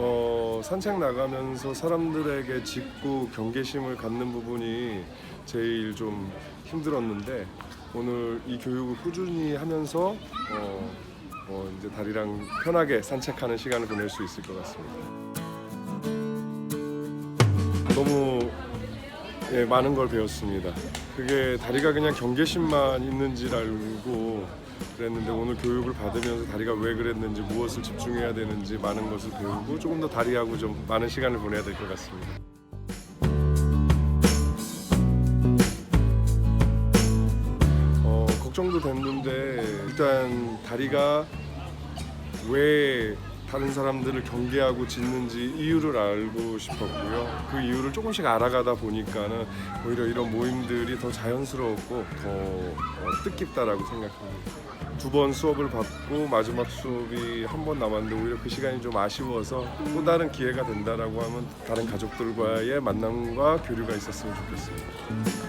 어, 산책 나가면서 사람들에게 짚고 경계심을 갖는 부분이 제일 좀 힘들었는데 오늘 이 교육을 꾸준히 하면서 어, 어, 이제 다리랑 편하게 산책하는 시간을 보낼 수 있을 것 같습니다. 너무 예, 많은 걸 배웠습니다. 그게 다리가 그냥 경계심만 있는 줄 알고 그랬는데 오늘 교육을 받으면서 다리가 왜 그랬는지 무엇을 집중해야 되는지 많은 것을 배우고 조금 더 다리하고 좀 많은 시간을 보내야 될 것 같습니다. 어, 걱정도 됐는데 일단 다리가 왜 다른 사람들을 경계하고 짖는지 이유를 알고 싶었고요. 그 이유를 조금씩 알아가다 보니까는 오히려 이런 모임들이 더 자연스러웠고 더 어, 뜻깊다라고 생각합니다. 두 번 수업을 받고 마지막 수업이 한 번 남았는데 오히려 그 시간이 좀 아쉬워서 또 다른 기회가 된다라고 하면 다른 가족들과의 만남과 교류가 있었으면 좋겠습니다.